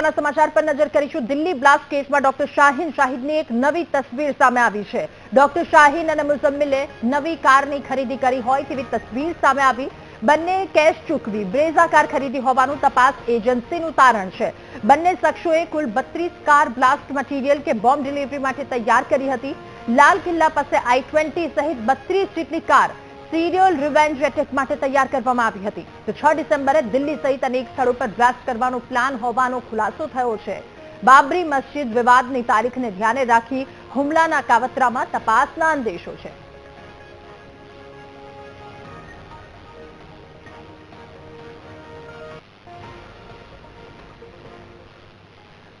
મહત્વના સમાચાર પર નજર કરીશું. દિલ્હી બ્લાસ્ટ કેસમાં ડોક્ટર શાહીન શાહિદની એક નવી તસવીર સામે આવી છે. ડોક્ટર શાહીન અને મુઝમ્મિલે નવી કારની ખરીદી કરી હોય તેવી તસવીર સામે આવી. બંને કેશ ચૂકવી, બ્રેઝા કાર ખરીદી હોવાનું તપાસ એજન્સીનું તારણ છે. બંને શખ્સોએ કુલ બત્રીસ કાર બ્લાસ્ટ મટીરિયલ કે બોમ્બ ડિલિવરી માટે તૈયાર કરી હતી. લાલ કિલ્લા પાસે આઈ ટ્વેન્ટી સહિત બત્રીસ જેટલી કાર સિરિયલ રિવેન્જ એટેક માટે તૈયાર કરવામાં આવી હતી. તો છ ડિસેમ્બરે દિલ્હી સહિત અનેક સ્થળો પર બ્લાસ્ટ કરવાનો પ્લાન હોવાનો ખુલાસો થયો છે. બાબરી મસ્જિદ વિવાદની તારીખને ધ્યાને રાખી હુમલાના કાવતરામાં તપાસના અંદેશો છે.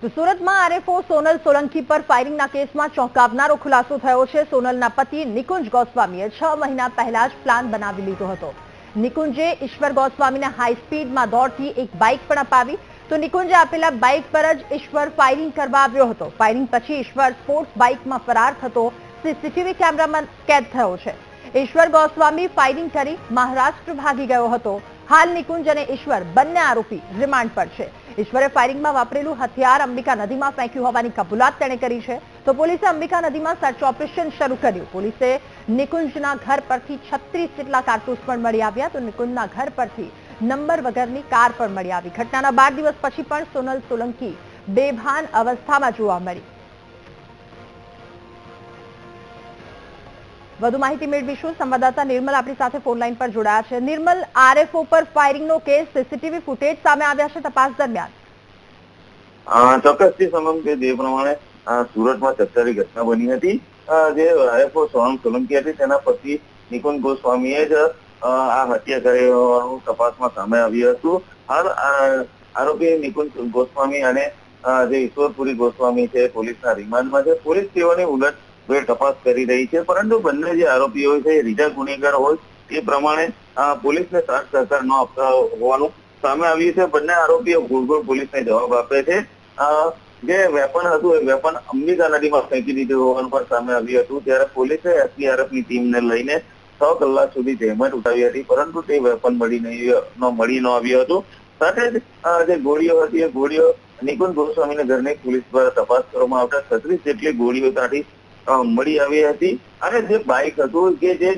તો સુરતમાં આરએફઓ સોનલ સોલંકી પર ફાયરિંગના કેસમાં ચોંકાવનારો ખુલાસો થયો છે. સોનલના પતિ નિકુંજ ગોસ્વામીએ છ મહિના પહેલા જ પ્લાન બનાવી લીધો હતો. નિકુંજે ઈશ્વર ગોસ્વામીને હાઈ દોડતી એક બાઇક પણ અપાવી. તો નિકુંજે આપેલા બાઇક પર જ ઈશ્વર ફાયરિંગ કરવા આવ્યો હતો. ફાયરિંગ પછી ઈશ્વર સ્પોર્ટ્સ બાઇકમાં ફરાર થતો સીસીટીવી કેમેરામાં કેદ થયો છે. ઈશ્વર ગોસ્વામી ફાયરિંગ કરી મહારાષ્ટ્ર ભાગી ગયો હતો. હાલ નિકુંજ અને ઈશ્વર બંને આરોપી રિમાન્ડ પર છે. ઈશ્વરે ફાયરિંગમાં વાપરેલું હથિયાર અંબિકા નદીમાં ફેંક્યું હોવાની કબૂલાત તેણે કરી છે. તો પોલીસે અંબિકા નદીમાં સર્ચ ઓપરેશન શરૂ કર્યું. પોલીસે નિકુંજના ઘર પરથી છત્રીસ જેટલા કારતૂસ પણ મળી આવ્યા. તો નિકુંજના ઘર પરથી નંબર વગરની કાર પણ મળી આવી. ઘટનાના બાર દિવસ પછી પણ સોનલ સોલંકી બેભાન અવસ્થામાં જોવા મળી. વધુ માહિતી મેળવીશું. સંવાદદાતા નિર્મલ આપણી સાથે ફોનલાઈન પર જોડાયા છે. નિર્મલ, આરએફઓ પર ફાયરિંગનો કેસ, સીસીટીવી ફૂટેજ સામે આવ્યા છે તપાસ દરમિયાન. ચોક્કસથી સમમ કે જે પ્રમાણે સુરતમાં ચર્ચાની ઘટના બની હતી. જે આરએફઓ સોનમ સોલંકી હતી, તેના પતિ નિકુંજ ગોસ્વામીએ જ આ હત્યા કરી હોવાનું તપાસમાં સામે આવ્યું હતું. હાલ આરોપી નિકુંજ ગોસ્વામી અને જે ઈશ્વરપુરી ગોસ્વામી છે, પોલીસના રિમાન્ડમાં છે. પોલીસ તેઓની ઉલટ વેળ તપાસ કરી રહી છે. પરંતુ બંને જે આરોપીઓ છે, એ ગુનેગાર હોય, એ પ્રમાણે પોલીસને સાથ સહકાર ન આપતા હોવાનું સામે આવ્યું છે. બંને આરોપીઓ ગોળ પોલીસને જવાબ આપે છે. જે વેપન હતું, એ વેપન અંબિકા નદીમાં ફેંકી દીધું હોવાનું પણ સામે આવ્યું હતું. ત્યારે પોલીસે એસડીઆરએફની ટીમને લઈને છ કલાક સુધી જહેમત ઉઠાવી હતી, પરંતુ તે વેપન મળી નહીં મળી, ન આવ્યું હતું. સાથે જ જે ગોળીઓ હતી, એ ગોળીઓ નિકુંજ ગોસ્વામીના ઘરની પોલીસ દ્વારા તપાસ કરવામાં આવતા. છત્રીસ જેટલી ગોળીઓ ત્યાંથી મળી આવી હતી. અને જે બાઇક હતું કે જે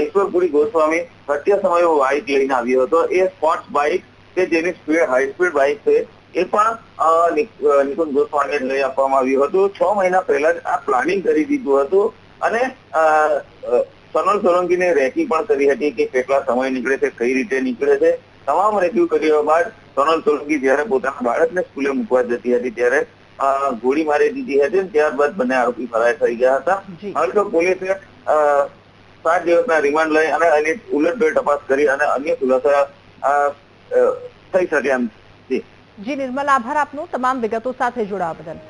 ઈશ્વરપુરી ગોસ્વામી હત્યા સમયે બાઇક લઈને આવ્યો હતો. એ સ્પોર્ટ્સ બાઇક કે જેની સ્પીડ હાઈ સ્પીડ બાઇક છે, એ પણ નિકુંજ ગોસ્વામીને લઈ આપવામાં આવ્યું હતું. છ મહિના પહેલા જ આ પ્લાનિંગ કરી દીધું હતું. અને સનલ સોલંકીને રેકી પણ કરી હતી કે કેટલા સમય નીકળે છે, કઈ રીતે નીકળે છે. તમામ રેક્યુ કર્યા બાદ સોનલ સોલંકી જ્યારે પોતાના બાળકને સ્કૂલે મૂકવા જતી હતી, ત્યારે ગોળી મારી દીધી હતી ત્યારબાદ બંને આરોપી ફરાર થઈ ગયા હતા. હાલ તો પોલીસે સાત દિવસના રિમાન્ડ લઈ અને એની ઉલટભેર તપાસ કરી અને અન્ય ખુલાસા થઈ શકે એમ જી નિર્મલ આભાર આપનો. તમામ વિગતો સાથે જોડાવા બદલ.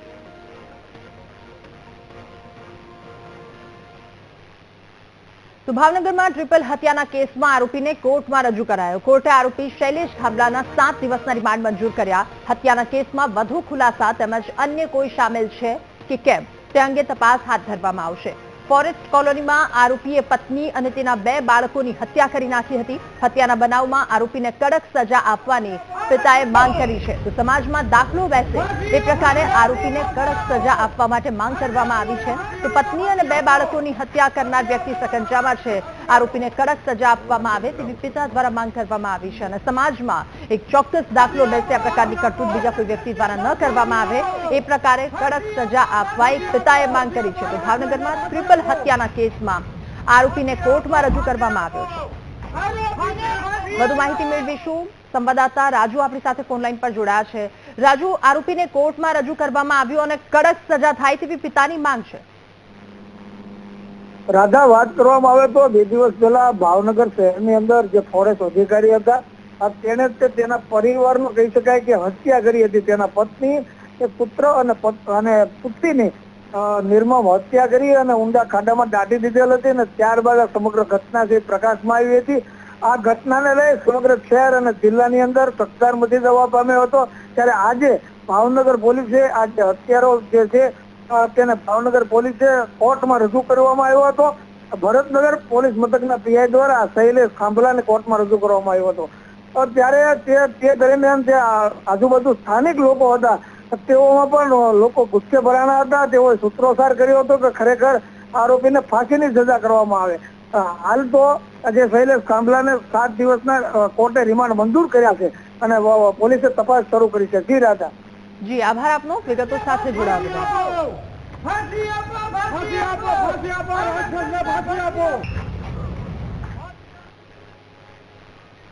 તો ભાવનગરમાં ટ્રિપલ હત્યાના કેસમાં આરોપીને કોર્ટમાં રજૂ કરાયો. કોર્ટે આરોપી શૈલેષ ખાબલાના સાત દિવસના રિમાન્ડ મંજૂર કર્યા. હત્યાના કેસમાં વધુ ખુલાસા તેમજ અન્ય કોઈ સામેલ છે કે કેમ તે અંગે તપાસ હાથ ધરવામાં આવશે. ફોરેસ્ટ કોલોનીમાં આરોપીએ પત્ની અને તેના બે બાળકોની હત્યા કરી નાખી હતી. હત્યાના બનાવમાં આરોપીને કડક સજા આપવાની પિતાએ માંગ કરી છે. તો સમાજમાં દાખલો બેસે એ પ્રકારે આરોપીને કડક સજા આપવા માટે માંગ કરવામાં આવી છે. તો પત્ની અને બે બાળકોની હત્યા કરનાર વ્યક્તિ સકંજામાં છે. આરોપીને કડક સજા આપવામાં આવે તેવી પિતા દ્વારા માંગ કરવામાં આવી છે. અને સમાજમાં એક ચોક્કસ દાખલો બેસે આ પ્રકારની કરતૂત બીજા કોઈ વ્યક્તિ દ્વારા ન કરવામાં આવે એ પ્રકારે કડક સજા આપવા એક પિતાએ માંગ કરી છે. તો ભાવનગરમાં ટ્રિપલ હત્યાના કેસમાં આરોપીને કોર્ટમાં રજૂ કરવામાં આવ્યો છે. વધુ માહિતી મેળવીશું. સંવાદદાતા રાજુ આપણી સાથે ફોનલાઈન પર જોડાયા છે. રાજુ, આરોપીને કોર્ટમાં રજૂ કરવામાં આવ્યો અને કડક સજા થાય તેવી પિતાની માંગ છે. રાધા વાત કરવામાં આવે તો બે દિવસ પહેલા ભાવનગર શહેરની અંદર જે ફોરેસ્ટ અધિકારી હતા તેને તેના પરિવારનું કહી શકાય કે હત્યા કરી હતી. તેના પત્ની એ પુત્ર અને અને પુત્રીની નિર્મમ હત્યા કરી અને ઊંડા ખાડામાં દાટી દીધેલ હતી અને ત્યારબાદ આ સમગ્ર ઘટના છે પ્રકાશમાં આવી હતી, આ ઘટનાને લઈ સમગ્ર શહેર અને જિલ્લાની અંદર ચકચાર મચી જવા પામ્યો હતો. ત્યારે આજે ભાવનગર પોલીસે આ જે હત્યારો જે છે તેને ભાવનગર પોલીસે કોર્ટમાં રજૂ કરવામાં આવ્યો હતો. ભરતનગર પોલીસ મથકના પીઆઈ દ્વારા શૈલેષ ખાંભલાને કોર્ટમાં રજૂ કરવામાં આવ્યો હતો. ત્યારે તે દરમિયાન જે આજુબાજુ સ્થાનિક લોકો હતા તેઓમાં પણ લોકો ગુસ્સે ભરાણા હતા. તેઓએ સૂત્રોચ્ચાર કર્યો હતો કે ખરેખર આરોપીને ફાંસીની સજા કરવામાં આવે. હાલ તો જે શૈલેષ કાંબલાને સાત દિવસના કોર્ટે રિમાન્ડ મંજૂર કર્યા છે અને પોલીસે તપાસ શરૂ કરી છે. જી રાધા. જી આભાર આપનો. વિગતો સાથે જોડાવા બદલ ફાંસી આપો ફાંસી આપો ફાંસી આપો રાક્ષસને ફાંસી આપો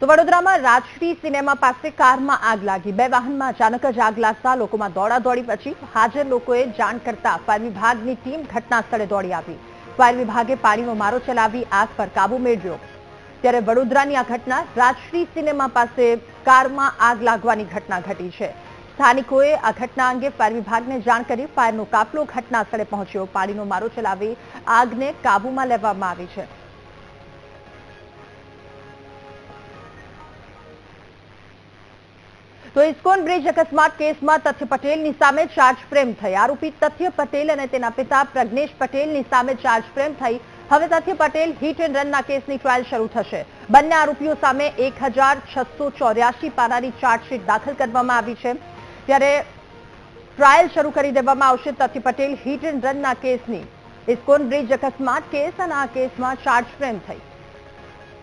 તો વડોદરામાં રાજશ્રી સિનેમા પાસે કારમાં આગ લાગી. બે વાહનમાં અચાનક જ આગ લાગતા લોકોમાં દોડાદોડી પછી હાજર લોકોએ જાણ કરતા ફાયર વિભાગની ટીમ ઘટના દોડી આવી. ફાયર વિભાગે પાણીનો મારો ચલાવી આગ પર કાબુ મેળવ્યો. ત્યારે વડોદરાની આ ઘટના રાજશ્રી સિનેમા પાસે કારમાં આગ લાગવાની ઘટના ઘટી છે. સ્થાનિકોએ આ ઘટના અંગે ફાયર વિભાગને જાણ કરી ફાયરનો કાફલો ઘટના સ્થળે પહોંચ્યો. પાણીનો મારો ચલાવી આગને કાબુમાં લેવામાં આવી છે. તો ઇસ્કોન બ્રિજ અકસ્માત કેસમાં તથ્ય પટેલની સામે ચાર્જ ફ્રેમ થઈ. આરોપી તથ્ય પટેલ અને તેના પિતા પ્રજ્ઞેશ પટેલની સામે ચાર્જ ફ્રેમ થઈ. હવે તથ્ય પટેલ હિટ એન્ડ રનના કેસની ટ્રાયલ શરૂ થશે. બંને આરોપીઓ સામે એક પાનાની ચાર્જશીટ દાખલ કરવામાં આવી છે. ત્યારે ટ્રાયલ શરૂ કરી દેવામાં આવશે તથ્ય પટેલ હિટ એન્ડ રનના કેસની. ઇસ્કોન બ્રિજ અકસ્માત કેસ અને આ કેસમાં ચાર્જ ફ્રેમ થઈ.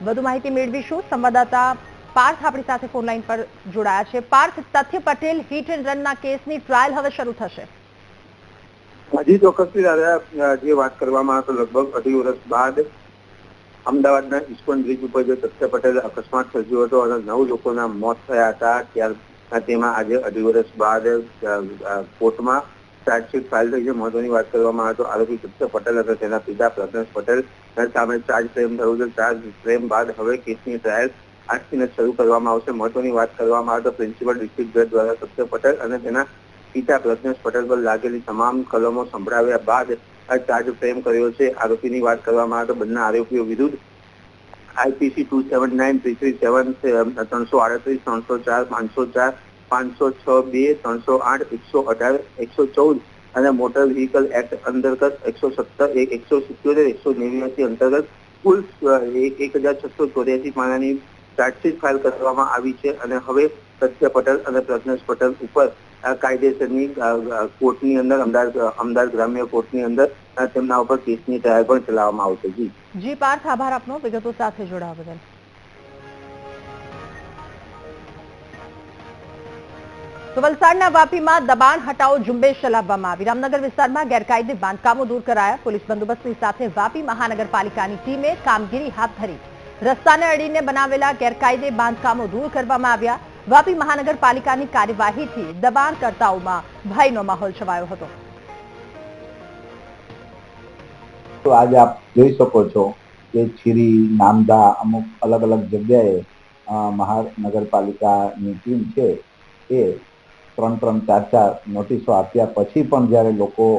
વધુ માહિતી મેળવીશું સંવાદદાતા પાર્થ આપણી સાથે ફોનલાઈન પર જોડાયા છે. પાર્થ, તથ્ય પટેલ હિટ એન્ડ રનના કેસની ટ્રાયલ હવે શરૂ થશે. હજી ચોક્કસથી દાદા જે વાત કરવામાં આવે તો લગભગ અઢી વર્ષ બાદ અમદાવાદના ઇસ્કોન બ્રિજ ઉપર જે તથ્ય પટેલ અકસ્માત સર્જ્યો હતો અને નવ લોકોના મોત થયા હતા, ત્યાર તેમાં આજે અઢી વર્ષ બાદ કોર્ટમાં ચાર્જશીટ ફાઇલ થઈ છે. મહત્વની વાત કરવામાં આવે તો આરોપી તથ્ય પટેલ અને તેના પિતા પ્રજ્ઞેશ પટેલ સામે ચાર્જ ફ્રેમ થયું છે. ચાર્જ ફ્રેમ બાદ હવે કેસની ટ્રાયલ આજથી શરૂ કરવામાં આવશે. મહત્વની વાત કરવામાં આવે તો પ્રિન્સિપલ ડિસ્ટ્રિક્ટ જજ દ્વારા સત્ય પટેલ અને તેના પિતા પ્રજ્ઞેશ પટેલ પર લાગેલી તમામ કલમો સંભળાવ્યા બાદ ચાર્જ ફ્રેમ કર્યો છે. આરોપીની વાત કરવામાં આવે તો બંને આરોપીઓ વિરુદ્ધ IPC two seven nine three three seven ત્રણસો આડત્રીસ, ત્રણસો ચાર, પાંચસો ચાર, પાંચસો છ બે, ત્રણસો આઠ, એકસો અઢાર, એકસો ચૌદ અને મોટર વ્હીકલ એક્ટ અંતર્ગત એકસો સત્તર એકસો સિત્યોતેર, એકસો નેવ્યાસી અંતર્ગત કુલ એક હજાર છસો ચોર્યાસી પાનાની ચાર્જશીટ ફાઇલ કરવામાં આવી છે અને હવે સત્ય પટેલ અને પ્રજ્ઞેશ પટેલ ઉપર કાયદેસરની કોર્ટની અંદર, અમદાવાદ અમદાવાદ ગ્રામ્ય કોર્ટની અંદર તેમના ઉપર કેસની ટ્રાયલ પણ ચલાવવામાં આવશે. જી. જી, પાર્થ, આભાર આપનો. વિગતો સાથે જોડાવા બદલ. તો વલસાડના વાપીમાં દબાણ હટાવો ઝુંબેશ ચલાવવામાં આવી. રામનગર વિસ્તારમાં ગેરકાયદે બાંધકામો દૂર કરાયા. પોલીસ બંદોબસ્તની સાથે વાપી મહાનગરપાલિકાની ટીમે કામગીરી હાથ ધરી. રસ્તાને અડીને બનાવેલા ગેરકાયદે બાંધકામો દૂર કરવામાં આવ્યા. વાપી મહાનગરપાલિકાની કાર્યવાહીથી દબાણકર્તાઓમાં ભયનો માહોલ છવાયો હતો. આજે આપ જોઈ શકો છો કે છીરી, નામદા અમુક અલગ અલગ જગ્યાએ મહાનગરપાલિકાની ટીમ છે એ ત્રણ ત્રણ ચાર ચાર નોટિસો આપ્યા પછી પણ જ્યારે લોકો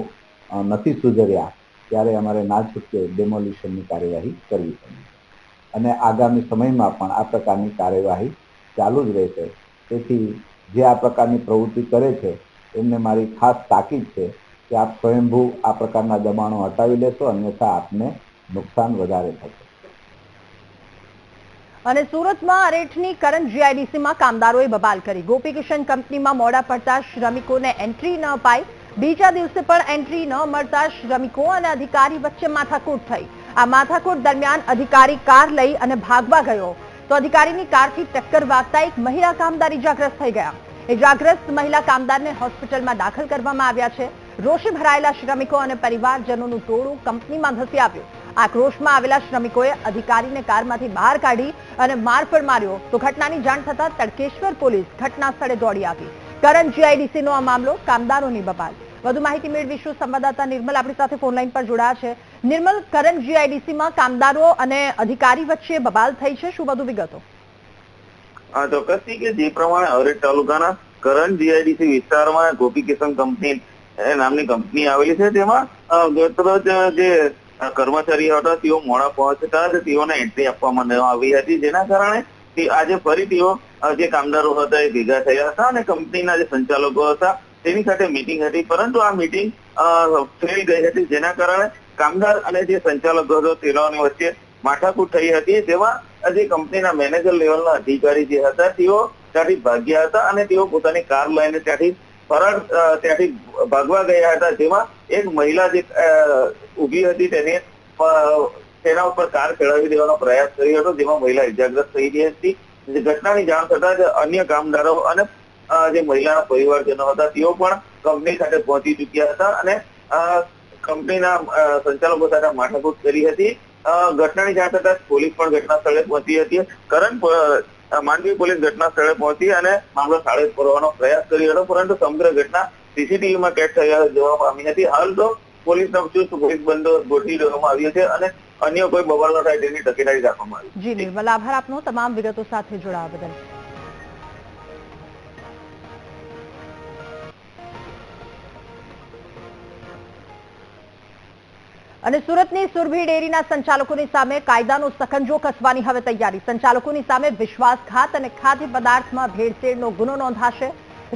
નથી સુધર્યા, ત્યારે અમારે ના છૂટકે ડેમોલિશનની કાર્યવાહી કરવી પડી. અને આગામી સમયમાં પણ આ પ્રકારની કાર્યવાહી ચાલુ જ રહેશે. તેથી જે આ પ્રકારની પ્રવૃત્તિ કરે છે, એમને મારી ખાસ તાકીદ છે કે આપ સ્વયંભૂ આ પ્રકારના દબાણો હટાવી લેશો, અન્યથા આપને નુકસાન વધારે થશે. અને સુરતમાં અરેઠની કરંટ જીઆઈડીસીમાં કામદારોએ બબાલ કરી. ગોપી કિશન કંપનીમાં મોડા પડતા શ્રમિકોને એન્ટ્રી ન અપાઈ. બીજા દિવસે પણ એન્ટ્રી ન મળતા શ્રમિકો અને અધિકારી વચ્ચે માથાકૂટ થઈ. આ માથાકૂટ દરમિયાન અધિકારી કાર લઈ અને ભાગવા ગયો. તો અધિકારીની કારથી ટક્કર વાગતા એક મહિલા કામદાર ઇજાગ્રસ્ત થઈ ગયા. ઇજાગ્રસ્ત મહિલા કામદારને હોસ્પિટલમાં દાખલ કરવામાં આવ્યા છે. રોષે ભરાયેલા શ્રમિકો અને પરિવારજનોનું ટોળું કંપનીમાં ધસી આવ્યું. આક્રોશમાં આવેલા શ્રમિકોએ અધિકારીને કારમાંથી બહાર કાઢી અને માર પણ માર્યો. તો ઘટનાની જાણ થતાં તડકેશ્વર પોલીસ ઘટના સ્થળે દોડી આવી. કરંટ જીઆઈડીસીનો આ મામલો કામદારોની બબાલ વધુ માહિતી મેળવીશું. સંવાદદાતા નિર્મલ આપણી સાથે ફોનલાઈન પર જોડાયા છે. નિર્મલ કરંટ જીઆઈડીસીમાં કામદારો અને અધિકારી વચ્ચે બબાલ થઈ છે. શું વધુ વિગતો? ચોક્કસથી કે જે પ્રમાણે અવરેજ તાલુકાના કરંટ જીઆઈડીસી વિસ્તારમાં ગોપી કિશન કંપની નામની કંપની આવેલી છે. તેમાં જે કર્મચારીઓ હતા, તેઓ મોડા પહોંચતા જ તેઓને એન્ટ્રી આપવામાં આવી હતી. જેના કારણે આજે ફરી તેઓ જે કામદારો હતા એ ભેગા થયા હતા અને કંપનીના જે સંચાલકો હતા તેની સાથે મીટિંગ હતી. પરંતુ આ મીટિંગ ફેલ ગઈ હતી. જેના કારણે કામદાર અને જે સંચાલક હતો તેઓની વચ્ચે માથાકૂટ થઈ હતી. જેમાં જે કંપનીના મેનેજર લેવલના અધિકારી જે હતા, તેઓ ત્યાંથી ભાગ્યા હતા અને તેઓ પોતાની કાર લઈને ત્યાંથી ફરાર ત્યાંથી ભાગવા ગયા હતા. જેમાં એક મહિલા જે ઊભી હતી, તેને તેના ઉપર કાર ચડાવી દેવાનો પ્રયાસ કર્યો હતો. જેમાં મહિલા ઇજાગ્રસ્ત થઈ ગઈ હતી. ઘટનાની જાણ થતા જ અન્ય કામદારો અને જે મહિલાના પરિવારજનો હતા, તેઓ પણ કંપની સાથે પહોંચી ચુક્યા હતા અને કંપનીના સંચાલકો સાથે માથાકૂટ કરી હતી. ઘટનાની જાણ થતા પોલીસ પણ ઘટના સ્થળે પહોંચી હતી. કરંટ માંડવી પોલીસ ઘટના સ્થળે પહોંચી અને મામલો શાળે પૂરવાનો પ્રયાસ કર્યો હતો, પરંતુ સમગ્ર ઘટના સીસીટીવીમાં કેદ થયા જોવા પામી હતી હાલ તો પોલીસનો ચુસ્ત પોલીસ બંદોબસ્ત ગોઠવી દેવામાં આવ્યો છે અને અન્ય કોઈ બબાલ ન થાય તેની તકેદારી રાખવામાં આવી. જી, નિર્મલ, આભાર આપનો. તમામ વિગતો સાથે જોડાવા બદલ. અને સુરતની સુરભી ડેરીના સંચાલકોની સામે કાયદાનો સખંજો કસવાની હવે તૈયારી. સંચાલકોની સામે વિશ્વાસઘાત અને ખાદ્ય પદાર્થમાં ભેળસેળનો ગુનો નોંધાશે.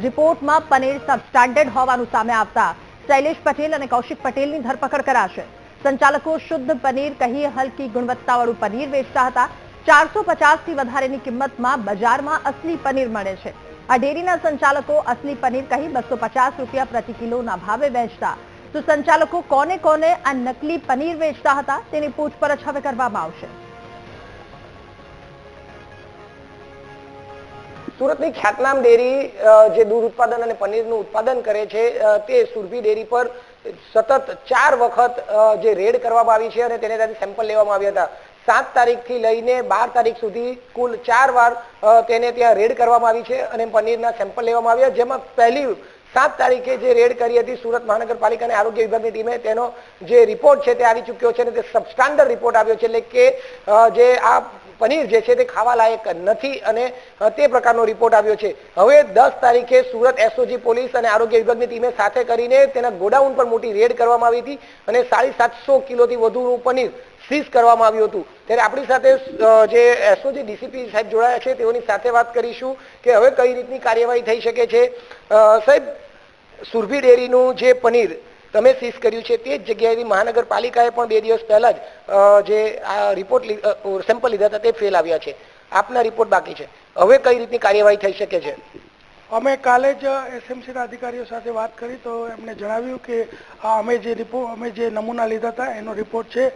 રિપોર્ટમાં પનીર સબસ્ટાન્ડર્ડ હોવાનું સામે આવતા શૈલેષ પટેલ અને કૌશિક પટેલની ધરપકડ કરાશે. સંચાલકો શુદ્ધ પનીર કહી હલકી ગુણવત્તાવાળું પનીર વેચતા હતા. ચારસો થી વધારેની કિંમતમાં બજારમાં અસલી પનીર મળે છે. આ ડેરીના સંચાલકો અસલી પનીર કહી બસો રૂપિયા પ્રતિ કિલોના ભાવે વેચતા તો સંચાલકો કોને કોને આ નકલી પનીર વેચતા હતા તેની પૂછપરછ હવે કરવામાં આવશે. સુરતની ખ્યાતનામ ડેરી જે દૂધ ઉત્પાદન અને પનીરનું ઉત્પાદન કરે છે તે સુરભી ડેરી પર સતત ચાર વખત જે રેડ કરવામાં આવી છે અને તેને ત્યાંથી સેમ્પલ લેવામાં આવ્યા હતા. સાત તારીખથી લઈને બાર તારીખ સુધી કુલ ચાર વાર તેને ત્યાં રેડ કરવામાં આવી છે અને પનીરના સેમ્પલ લેવામાં આવ્યા, જેમાં પહેલી સાત તારીખે જે રેડ કરી હતી સુરત મહાનગરપાલિકા અને આરોગ્ય વિભાગની ટીમે, તેનો જે રિપોર્ટ છે તે આવી ચૂક્યો છે અને તે સબસ્ટાન્ડર્ડ રિપોર્ટ આવ્યો છે એટલે કે જે આ પનીર જે છે તે ખાવા લાયક નથી અને તે પ્રકારનો રિપોર્ટ આવ્યો છે. હવે દસ તારીખે સુરત એસઓજી પોલીસ અને આરોગ્ય વિભાગની ટીમે સાથે કરીને તેના ગોડાઉન પર મોટી રેડ કરવામાં આવી હતી અને સાડી સાતસો કિલોથી વધુનું પનીર સીઝ કરવામાં આવ્યું હતું. ત્યારે આપણી સાથે જે એસઓજી ડીસીપી સાહેબ જોડાયા છે, તેઓની સાથે વાત કરીશું કે હવે કઈ રીતની કાર્યવાહી થઈ શકે છે. સાહેબ, સુરભી ડેરીનું જે પનીર તમે સીઝ કર્યું છે, તે જ જગ્યાએથી મહાનગરપાલિકાએ પણ બે દિવસ પહેલા જ જે આ રિપોર્ટ સેમ્પલ લીધા હતા, તે ફેલ આવ્યા છે. આપના રિપોર્ટ બાકી છે. હવે કઈ રીતની કાર્યવાહી થઈ શકે છે? અમે કાલે જ એસએમસીના અધિકારીઓ સાથે વાત કરી, તો એમણે જણાવ્યું કે અમે જે રિપોર્ટ અમે જે નમૂના લીધા હતા, એનો રિપોર્ટ છે.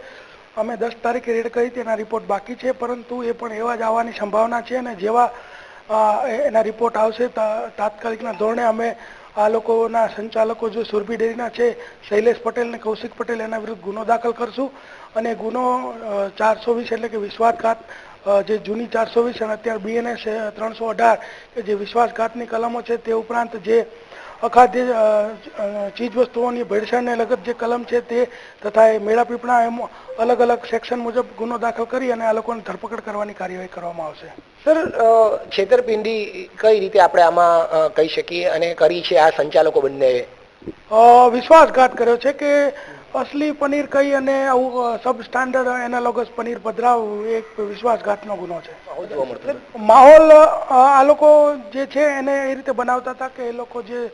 અમે દસ તારીખે રેડ કરી તેના રિપોર્ટ બાકી છે, પરંતુ એ પણ એવા જ આવવાની સંભાવના છે અને જેવા એના રિપોર્ટ આવશે તાત્કાલિકના ધોરણે અમે આ લોકોના સંચાલકો જે સુરભી ડેરીના છે, શૈલેષ પટેલ અને કૌશિક પટેલ એના વિરુદ્ધ ગુનો દાખલ કરશું. અને ગુનો ચારસો વીસ એટલે કે વિશ્વાસઘાત જે જૂની ચારસો વીસ અને અત્યારે બીએનએસ ત્રણસો અઢાર, કે જે વિશ્વાસઘાતની કલમો છે તે ઉપરાંત જે અખાદ્ય ચીજ વસ્તુઓની ચીજવસ્તુઓની ભેળસેળને લગત જે કલમ છે તે તથા એ મેળા પીપળા એમ અલગ અલગ સેક્શન મુજબ ગુનો દાખલ કરી અને આ લોકોની ધરપકડ કરવાની કાર્યવાહી કરવામાં આવશે. સર છેતરપિંડી કઈ રીતે આપણે આમાં કહી શકીએ અને કરી છે આ સંચાલકો બંને વિશ્વાસઘાત કર્યો છે કે અસલી પનીર કહી અને આવું સબ સ્ટાન્ડર્ડ એનાલોગસ પનીર પધરાવવું એક વિશ્વાસઘાતનો ગુનો છે. માહોલ આ લોકો જે છે એને એ રીતે બનાવતા હતા કે એ લોકો જે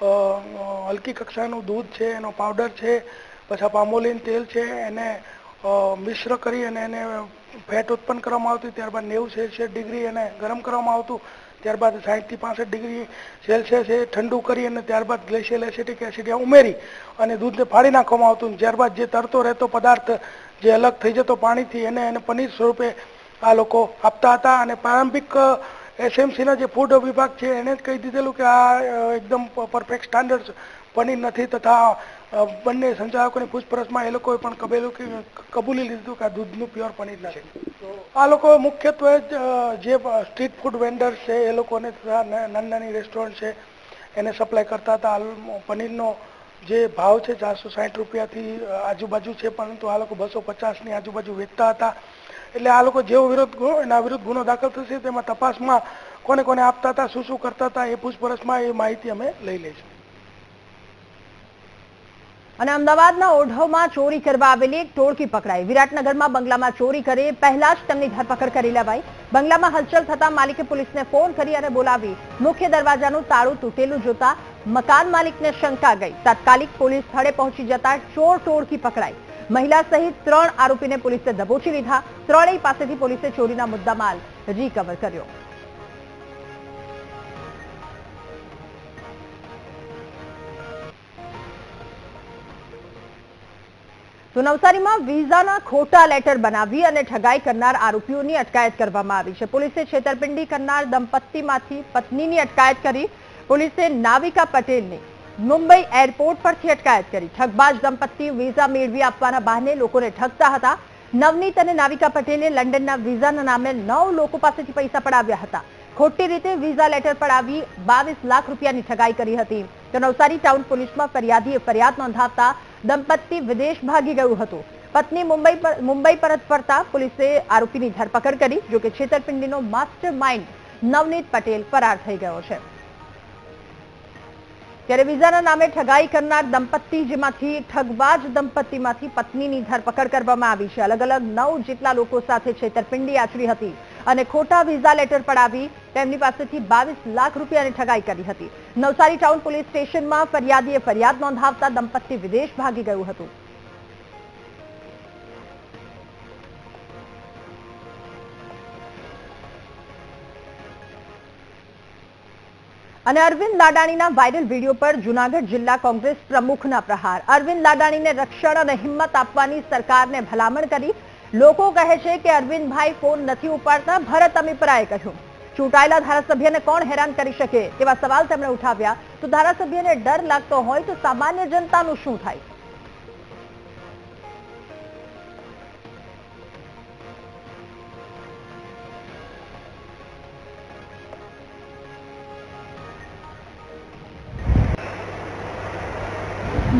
હલકી કક્ષાનું દૂધ છે, એનો પાવડર છે, પછી પામોલીન તેલ છે, એને મિશ્ર કરી અને એને ફેટ ઉત્પન્ન કરવામાં આવતી, ત્યારબાદ નેવું સેલ્સિયસ ડિગ્રી એને ગરમ કરવામાં આવતું, ત્યારબાદ સાહીઠથી પાસઠ ડિગ્રી સેલ્સિયસ એ ઠંડુ કરી અને ત્યારબાદ ગ્લેશિયલ એસિટિક એસિડ ઉમેરી અને દૂધને ફાડી નાખવામાં આવતું. ત્યારબાદ જે તરતો રહેતો પદાર્થ જે અલગ થઈ જતો પાણીથી એને એને પનીર સ્વરૂપે આ લોકો આપતા હતા અને પ્રારંભિક એસએમસીના જે ફૂડ વિભાગ છે એને જ કહી દીધેલું કે આ એકદમ પરફેક્ટ સ્ટાન્ડર્ડ પનીર નથી તથા બંને સંચાલકોની પૂછપરછમાં એ લોકોએ પણ કબેલું કે કબૂલી લીધું કે આ દૂધનું પ્યોર પનીર નથી આ લોકો મુખ્યત્વે જ, સ્ટ્રીટ ફૂડ વેન્ડર છે એ લોકોને તથા નાની નાની રેસ્ટોરન્ટ છે એને સપ્લાય કરતા હતા. પનીરનો જે ભાવ છે ચારસો સાઠ રૂપિયાથી આજુબાજુ છે પરંતુ આ લોકો બસો પચાસની આજુબાજુ વેચતા હતા. એટલે આ લોકો જેવો વિરોધ એના વિરુદ્ધ ગુનો દાખલ થશે, તેમાં તપાસમાં કોને કોને આપતા હતા, શું શું કરતા હતા, એ પૂછપરછમાં એ માહિતી અમે લઈ લઈશું. અને અમદાવાદના ઓઢવમાં ચોરી કરવા આવેલી એક ટોળકી પકડાઈ. વિરાટનગરમાં બંગલામાં ચોરી કરી પહેલા જ તેમની ધરપકડ કરી લેવાઈ. બંગલામાં હલચલ થતા માલિકે પોલીસને ફોન કરી અને બોલાવી. મુખ્ય દરવાજાનું તાળું તૂટેલું જોતા મકાન માલિકને શંકા ગઈ. તાત્કાલિક પોલીસ સ્થળે પહોંચી જતા ચોર ટોળકી પકડાઈ. મહિલા સહિત ત્રણ આરોપીને પોલીસે દબોચી લીધા. ત્રણેય પાસેથી પોલીસે ચોરીના મુદ્દામાલ રીકવર કર્યો. તો નવસારીમાં વિઝાના ખોટા લેટર બનાવી અને ઠગાઈ કરનાર આરોપીઓની અટકાયત કરવામાં આવી છે. પોલીસે છેતરપિંડી કરનાર દંપતીમાંથી પત્નીની અટકાયત કરી. પોલીસે નાવિકા પટેલની મુંબઈ એરપોર્ટ પરથી અટકાયત કરી. ઠગબાજ દંપતી વિઝા મેળવી આપવાના બહાને લોકોને ઠગતા હતા. નવનીત અને નાવિકા પટેલે લંડનના વિઝાના નામે નવ લોકો પાસેથી પૈસા પડાવ્યા હતા. ખોટી રીતે વિઝા લેટર પડાવી બાવીસ લાખ રૂપિયાની ઠગાઈ કરી હતી. તો નવસારી ટાઉન પોલીસમાં ફરિયાદીએ ફરિયાદ નોંધાવતા દંપતી વિદેશ ભાગી ગયું હતું. પત્ની મુંબઈ પર- મુંબઈ પરત ફરતા પોલીસે આરોપીની ધરપકડ કરી, જોકે છેતરપિંડીનો માસ્ટર માઇન્ડ નવનીત પટેલ ફરાર થઈ ગયો છે. ત્યારે વિઝાના નામે ઠગાઈ કરનાર દંપતી, જેમાંથી ઠગબાજ દંપતીમાંથી પત્નીની ધરપકડ કરવામાં આવી છે. અલગ અલગ નવ જેટલા લોકો સાથે છેતરપિંડી આચરી હતી અને ખોટા વિઝા લેટર પડાવી તેમની પાસેથી બાવીસ લાખ રૂપિયાની ઠગાઈ કરી હતી. નવસારી ટાઉન પોલીસ સ્ટેશનમાં ફરિયાદીએ ફરિયાદ નોંધાવતા દંપતી વિદેશ ભાગી ગયું હતું. અને અરવિંદ લાડાણીના વાયરલ વીડિયો પર જુનાગઢ જિલ્લા કોંગ્રેસ પ્રમુખના પ્રહાર. અરવિંદ લાડાણીને રક્ષણ અને હિંમત આપવાની સરકારને ભલામણ કરી લોકો કહે છે કે અરવિંદભાઈ ફોન નથી ઉપાડતા, ભરત અમીપરાએ કહ્યું. ચૂંટાયેલા ધારાસભ્યને કોણ હેરાન કરી શકે? તેવા સવાલ તેમણે ઉઠાવ્યા. તો ધારાસભ્યને ડર લાગતો હોય તો સામાન્ય જનતાનું શું થાય?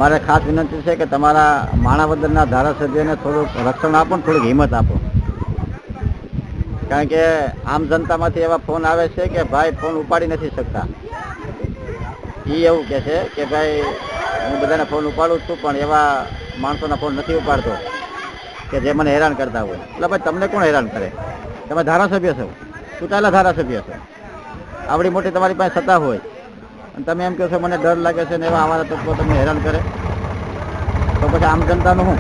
મારે ખાસ વિનંતી છે કે તમારા માણાવદરના ધારાસભ્યને થોડુંક રક્ષણ આપો ને થોડીક હિંમત આપો. કારણ કે આમ જનતામાંથી એવા ફોન આવે છે કે ભાઈ ફોન ઉપાડી નથી શકતા. એ એવું કહે છે કે ભાઈ, હું બધાને ફોન ઉપાડું છું, પણ એવા માણસોના ફોન નથી ઉપાડતો કે જે મને હેરાન કરતા હોય. એટલે ભાઈ, તમને કોણ હેરાન કરે? તમે ધારાસભ્ય છો. ચૂંટાયેલા ધારાસભ્ય છો. આવડી મોટી તમારી પાસે સત્તા હોય. અને તમે એમ કહો છો, મને ડર લાગે છે ને એવા અમારા તત્વો તમને હેરાન કરે. તો પછી આમ જનતાનું શું?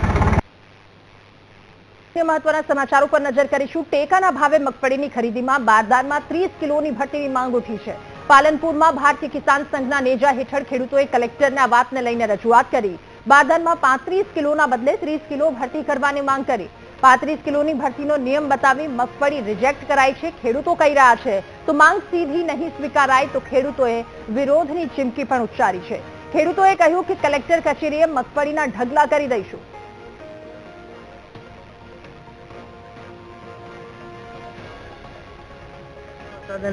મહત્વના સમાચારો પર નજર કરીશું. ટેકાના ભાવે મગફળીની ખરીદીમાં બારદારમાં ત્રીસ કિલોની ભરતીની માંગ ઉઠી છે. પાલનપુરમાં ભારતીય કિસાન સંઘના નેજા હેઠળ ખેડૂતોએ કલેક્ટરને વાતને લઈને રજૂઆત કરી. બારદાનમાં પાંત્રીસ કિલોના બદલે ત્રીસ કિલો ભરતી કરવાની માંગ કરી. પાંત્રીસ કિલોની ભરતીનો નિયમ બતાવી મગફળી રિજેક્ટ કરાઈ છે. ખેડૂતો કહી રહ્યા છે, તો માંગ સીધી નહીં સ્વીકારાય. તો ખેડૂતોએ વિરોધની ચીમકી પણ ઉચ્ચારી છે. ખેડૂતોએ કહ્યું કે કલેક્ટર કચેરીએ મગફળીના ઢગલા કરી દઈશું.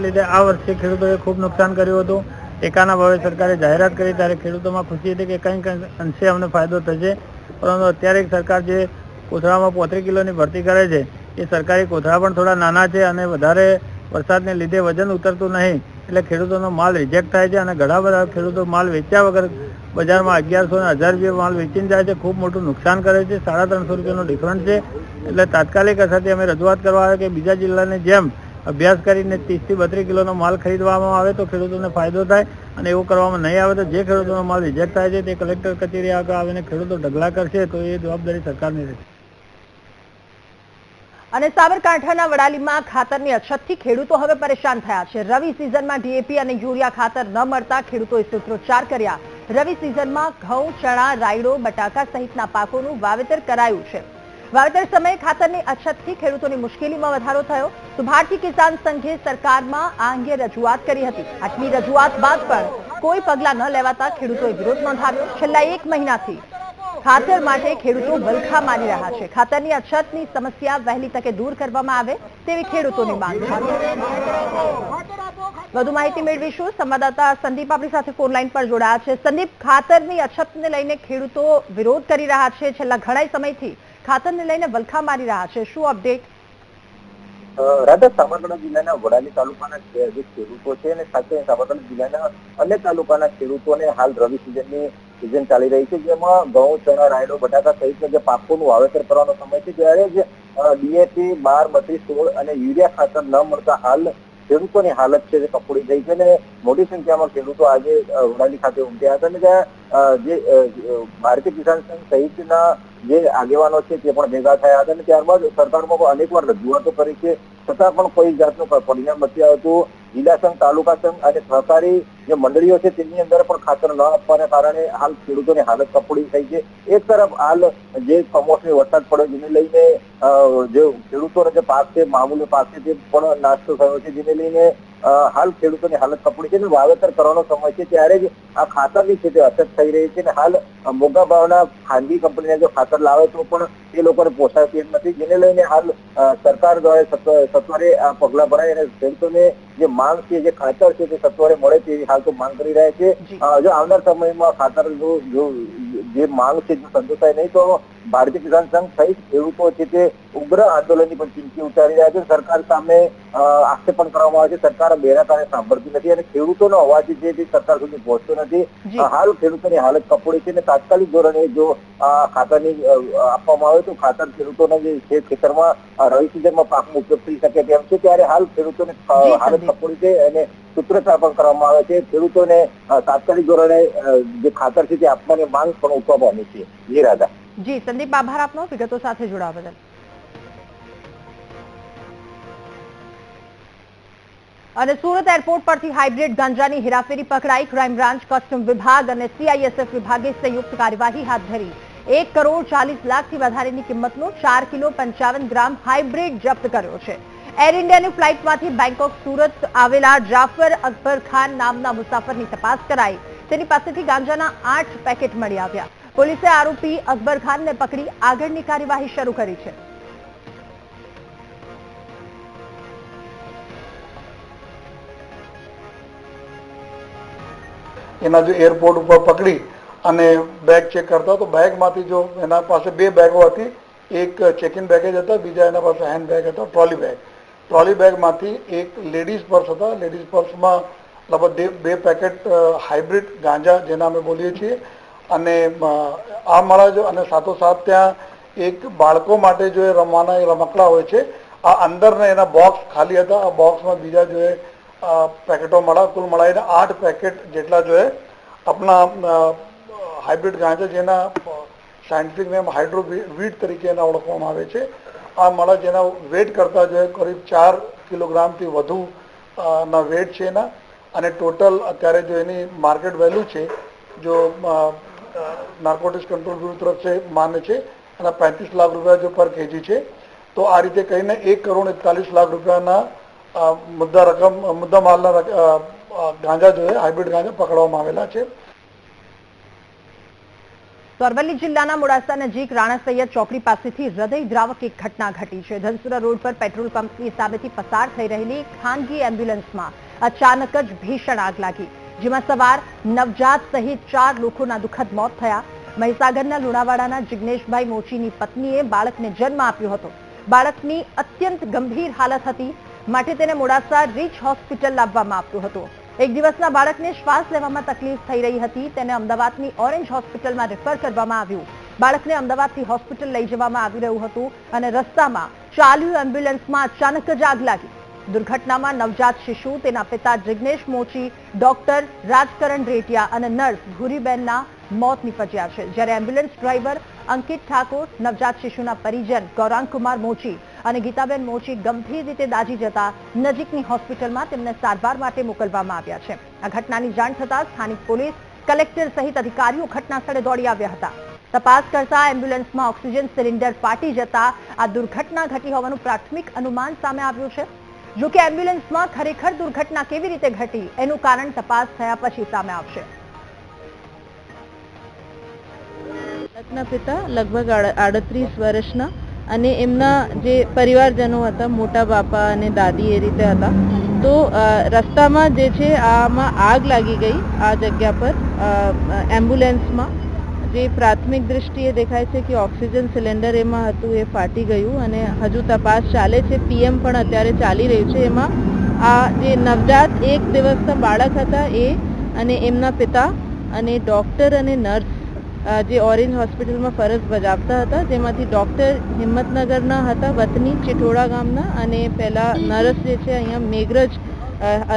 લીધે આ વર્ષે ખેડૂતોએ ખૂબ નુકસાન કર્યું હતું. ટેકાના ભાવે સરકારે જાહેરાત કરી ત્યારે ખેડૂતોમાં ખુશી હતી કે કંઈ કંઈ અંશે અમને ફાયદો થશે. પરંતુ અત્યારે સરકાર જે કોથળામાં પોત્રીસ કિલોની ભરતી કરે છે, એ સરકારી કોથળા પણ થોડા નાના છે અને વધારે વરસાદને લીધે વજન ઉતરતું નહીં, એટલે ખેડૂતોનો માલ રિજેક્ટ થાય છે અને ઘણા બધા ખેડૂતો માલ વેચ્યા વગર બજારમાં અગિયારસો ને હજાર રૂપિયા માલ વેચીને જાય છે. ખૂબ મોટું નુકસાન કરે છે. સાડા ત્રણસો રૂપિયાનો ડિફરન્સ છે. એટલે તાત્કાલિક અસરથી અમે રજૂઆત કરવા આવે કે બીજા જિલ્લાની જેમ અભ્યાસ કરીને ત્રીસથી બત્રીસ કિલોનો માલ ખરીદવામાં આવે તો ખેડૂતોને ફાયદો થાય અને એવું કરવામાં નહીં આવે તો જે ખેડૂતોનો માલ રિજેક્ટ થાય છે તે કલેક્ટર કચેરી આગળ આવીને ખેડૂતો ઢગલા કરશે તો એ જવાબદારી સરકારની રહેશે. અને સાબરકાંઠાના વડાલીમાં ખાતરની અછતથી ખેડૂતો હવે પરેશાન થયા છે. રવિ સિઝનમાં ડીએપી અને યુરિયા ખાતર ન મળતા ખેડૂતોએ સૂત્રોચ્ચાર કર્યા. રવિ સિઝનમાં ઘઉં, ચણા, રાયડો, બટાકા સહિતના પાકોનું વાવેતર કરાયું છે. વાવેતર સમયે ખાતરની અછતથી ખેડૂતોની મુશ્કેલીમાં વધારો થયો. તો ભારતીય કિસાન સંઘે સરકારમાં આ અંગે રજૂઆત કરી હતી. આટલી રજૂઆત બાદ પણ કોઈ પગલાં ન લેવાતા ખેડૂતોએ વિરોધ નોંધાવ્યો. છેલ્લા એક મહિનાથી ખાતર માટે ખેડૂતો બલખા મારી રહ્યા છે. ખાતરની અછતની સમસ્યા વહેલી તકે દૂર કરવામાં આવે તેવી ખેડૂતોની માંગ વધુ માહિતી મેળવીશું. સંવાદદાતા સંદીપ આપણી સાથે ફોનલાઈન પર જોડાયા છે. સંદીપ, ખાતરની અછતને લઈને ખેડૂતો વિરોધ કરી રહ્યા છે. છેલ્લા ઘણા સમયથી ખાતરને લઈને વલખા મારી રહ્યા છે. શું અપડેટ? રાધા સાબરકાંઠા જિલ્લાના વડાલી તાલુકાના જે ખેડૂતો છે અને સાબરકાંઠા જિલ્લાના અન્ય તાલુકાના ખેડૂતોને હાલ રવિ સિઝનની સિઝન ચાલી રહી છે, જેમાં ઘઉં, ચણા, રાયડો, બટાકા સહિત જે પાકોનું વાવેતર કરવાનો સમય છે ત્યારે જ ડીએપી બાર, બત્રીસ, સોળ અને યુરિયા ખાતર ન મળતા હાલ ખેડૂતોની હાલત છે જે કપોડી થઈ છે અને મોટી સંખ્યામાં ખેડૂતો આજે વડાલી ખાતે ઉમટ્યા હતા અને ત્યાં જે ભારતીય કિસાન સંઘ સહિતના જે આગેવાનો છે તે પણ ભેગા થયા હતા અને ત્યારબાદ સરકારમાં અનેકવાર રજૂઆતો કરી છે છતાં પણ કોઈ જાતનું પરિણામ નથી આવતું. જિલ્લા તાલુકા સંઘ અને સહકારી જે મંડળીઓ છે તેની અંદર પણ ખાતર ન આપવાના કારણે હાલ ખેડૂતોની હાલત કપોડી થઈ છે. એક તરફ હાલ જે કમોસમી વરસાદ પડ્યો, જેને લઈને જે ખેડૂતોનો જે પાક છે, મામૂલી પાક છે, તે પણ નાશતો થયો છે. જેને લઈને હાલ ખેડૂતોની હાલત કપડી છે અને વાવેતર કરવાનો સમય છે. ત્યારે જ આ ખાતરની છે તે અછત થઈ રહી છે અને હાલ મોંઘા ભાવના ખાનગી કંપનીના જો ખાતર લાવે તો પણ એ લોકોને પોસાય તેમ નથી. જેને લઈને હાલ સરકાર દ્વારા સત્વ- સત્વરે આ પગલા ભરાય અને ખેડૂતોને જે માંગ છે જે ખાતર છે તે સત્વરે મળે તેવી હાલ તો માંગ કરી રહ્યા છે. જી. જો આવનાર સમયમાં ખાતર જો જો જે માંગ છે જો સંતોષાય નહીં તો ભારતીય કિસાન સંઘ સહિત ખેડૂતો છે તે ઉગ્ર આંદોલનની પણ ચીમકી ઉચ્ચારી રહ્યા છે. સરકાર સામે આક્ષેપણ કરવામાં આવે છે. સરકાર બેરાતાને સાંભળતી નથી અને ખેડૂતોનો અવાજ છે તે સરકાર સુધી પહોંચતો નથી. જી. હાલ ખેડૂતોની હાલત કપોડી છે અને તાત્કાલિક ધોરણે જો ખાતરની આપવામાં આવે તો ખાતર ખેડૂતોને જે ખેતરમાં રવિ સિઝનમાં પાકનો ઉપયોગ થઈ શકે તેમ છે. ત્યારે હાલ ખેડૂતોને હાલત સંદીપ. છે અને સૂત્રોચ્ચાર કરવામાં આવે છે. ખેડૂતોને તાત્કાલિક ધોરણે જે ખાતર છે તે આપવાની માંગ પણ ઉઠવા છે. જી રાધા. જી, સંદીપ, આભાર આપનો. વિગતો સાથે જોડાવા બદલ. અને સુરત એરપોર્ટ પરથી હાઇબ્રિડ ગાંજાની હેરાફેરી પકડાઈ. ક્રાઇમ બ્રાન્ચ, કસ્ટમ વિભાગ અને સીઆઈએસએફ વિભાગે સંયુક્ત કાર્યવાહી હાથ ધરી. એક કરોડ ચાલીસ લાખથી વધારેની કિંમતનો ચાર કિલો પંચાવન ગ્રામ હાઇબ્રિડ જપ્ત કર્યો છે. એર ઇન્ડિયાની ફ્લાઇટમાંથી બેંકોક, સુરત આવેલા જાફર અકબર ખાન નામના મુસાફરની તપાસ કરાઈ. તેની પાસેથી ગાંજાના આઠ પેકેટ મળી આવ્યા. પોલીસે આરોપી અકબર ખાનને પકડી આગળની કાર્યવાહી શરૂ કરી છે. એના જો એરપોર્ટ ઉપર પકડી અને બેગ ચેક કરતા તો બેગમાંથી જો એના પાસે બે બેગો હતી, એક ચેક ઇન બેગેજ હતા, બીજા એના પાસે હેન્ડ બેગ હતા ટ્રોલી બેગ ટ્રોલી બેગમાંથી એક લેડીઝ પર્સ હતા. લેડીઝ પર્સમાં લગભગ બે- પેકેટ હાઇબ્રિડ ગાંજા, જેના અમે બોલીએ છીએ. અને આ મળા જો અને સાથોસાથ ત્યાં એક બાળકો માટે જો એ રમવાના, એ રમકડા હોય છે, આ અંદરના એના બોક્સ ખાલી હતા. આ બોક્સમાં બીજા જો એ પેકેટો મળા કુલ મળાવીને આઠ પેકેટ જેટલા જો એ આપણા હાઇબ્રિડ ગાંજા જેના સાયન્ટિફિક નેમ હાઇડ્રો વીટ તરીકે એના ઓળખવામાં આવે છે. આ મળા જેના વેટ કરતા જે કરીબ ચાર કિલોગ્રામથી વધુ ના વેટ છે એના. અને ટોટલ અત્યારે જો એની માર્કેટ વેલ્યુ છે, જો નાર્કોટિક્સ કંટ્રોલ બ્યુરો તરફ છે માને છે અને પાંત્રીસ લાખ રૂપિયા જો પર કેજી છે, તો આ રીતે કહીને એક કરોડ એકતાલીસ લાખ રૂપિયાના મુદ્દા રકમ, મુદ્દા માલના ગાંજા જોઈએ હાઇબ્રિડ ગાંજા પકડવામાં આવેલા છે. તો અરવલ્લી જિલ્લાના મોડાસા નજીક રાણા સૈયદ ચોકડી પાસેથી હૃદયદ્રાવક એક ઘટના ઘટી છે. ધનસુરા રોડ પર પેટ્રોલ પંપની સામેથી પસાર થઈ રહેલી ખાનગી એમ્બ્યુલન્સમાં અચાનક જ ભીષણ આગ લાગી. જેમાં સવાર નવજાત સહિત ચાર લોકોના દુઃખદ મોત થયા. મહીસાગરના લુણાવાડાના જિગ્નેશભાઈ મોચીની પત્નીએ બાળકને જન્મ આપ્યો હતો. બાળકની અત્યંત ગંભીર હાલત હતી. માટે તેને મોડાસા રીચ હોસ્પિટલ લાવવામાં આવ્યું હતું. એક દિવસના બાળકને શ્વાસ લેવામાં તકલીફ થઈ રહી હતી. તેને અમદાવાદની ઓરેન્જ હોસ્પિટલમાં રેફર કરવામાં આવ્યું. બાળકને અમદાવાદથી હોસ્પિટલ લઈ જવામાં આવી રહ્યું હતું અને રસ્તામાં ચાલ્યું એમ્બ્યુલન્સમાં અચાનક જ આગ લાગી. દુર્ઘટનામાં નવજાત શિશુ, તેના પિતા જિગ્નેશ મોચી, ડોક્ટર રાજકરણ રેટિયા અને નર્સ ભૂરીબેનના મોત નીપજ્યા છે. જ્યારે એમ્બ્યુલન્સ ડ્રાઈવર અંકિત ઠાકોર, નવજાત શિશુના પરિજન ગૌરાંગકુમાર મોચી અને ગીતાબેન મોચી ગંભીર રીતે દાજી જતા નજીકની હોસ્પિટલમાં તેમને સારવાર માટે મોકલવામાં આવ્યા છે. આ ઘટનાની જાણ થતાં સ્થાનિક પોલીસ, કલેક્ટર સહિત અધિકારીઓ ઘટનાસ્થળે દોડી આવ્યા હતા. તપાસ કરતા એમ્બ્યુલન્સમાં ઓક્સિજન સિલિન્ડર ફાટી જતા આ દુર્ઘટના ઘટી હોવાનું પ્રાથમિક અનુમાન સામે આવ્યું છે. જોકે એમ્બ્યુલન્સમાં ખરેખર દુર્ઘટના કેવી રીતે ઘટી, એનું કારણ તપાસ થયા પછી સામે આવશે. લગ્ન પિતા લગભગ આડ- આડત્રીસ વર્ષના અને એમના જે પરિવારજનો હતા, મોટા બાપા અને દાદી એ રીતે હતા, તો રસ્તામાં જે છે આમાં આગ લાગી ગઈ આ જગ્યા પર એમ્બ્યુલન્સમાં. જે પ્રાથમિક દ્રષ્ટિએ દેખાય છે કે ઓક્સિજન સિલિન્ડર એમાં હતું, એ ફાટી ગયું અને હજુ તપાસ ચાલે છે, પીએમ પણ અત્યારે ચાલી રહ્યું છે. એમાં આ જે નવજાત એક દિવસના બાળક હતા એ અને એમના પિતા અને ડૉક્ટર અને નર્સ જે ઓરેન્જ હોસ્પિટલમાં ફરજ બજાવતા હતા, જેમાંથી ડૉક્ટર હિંમતનગરના હતા, વતની ચિઠોડા ગામના અને પહેલાં નર્સ જે છે, અહીંયા મેઘરજ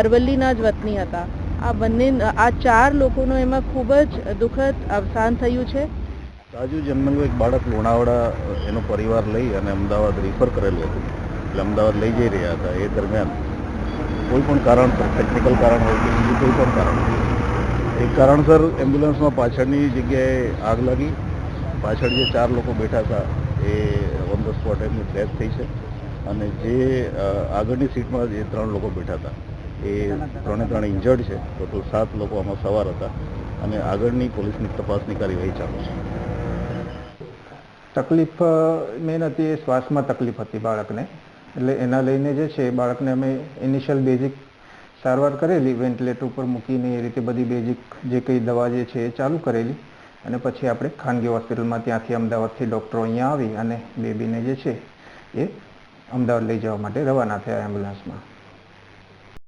અરવલ્લીના જ વતની હતા. આ બંને, આ ચાર લોકોનું એમાં ખૂબ જ દુઃખદ અવસાન થયું છે. રાજુ જન્મેલું એક બાળક લુણાવાડા એનો પરિવાર લઈ અને અમદાવાદ રિફર કરેલું હતું. એટલે અમદાવાદ લઈ જઈ રહ્યા હતા એ દરમિયાન કોઈ પણ કારણસર ટેકનિકલ કારણ હોય કે બીજું કોઈ પણ કારણ હોય એક કારણસર એમ્બ્યુલન્સમાં પાછળની જગ્યાએ આગ લાગી. પાછળ જે ચાર લોકો બેઠા હતા, એ ઓન ધ સ્પોટ એમની ડેથ થઈ છે. અને જે આગળની સીટમાં જે ત્રણ લોકો બેઠા હતા, એ ત્રણે ત્રણ ઇન્જર્ડ છે. ટોટલ સાત લોકો આમાં સવાર હતા. અને આગળની પોલીસની તપાસની કાર્યવાહી ચાલુ છે. તકલીફ મેન હતી એ શ્વાસમાં તકલીફ હતી બાળકને. એટલે એના લઈને જે છે બાળકને અમે ઇનિશિયલ બેઝિક સારવાર કરેલી વેન્ટિલેટર ઉપર મૂકીને એ રીતે બધી બેઝિક જે કંઈ દવા જે છે એ ચાલુ કરેલી. અને પછી આપણે ખાનગી હોસ્પિટલમાં ત્યાંથી અમદાવાદથી ડૉક્ટરો અહીંયા આવી અને બેબીને જે છે એ અમદાવાદ લઈ જવા માટે રવાના થયા એમ્બ્યુલન્સમાં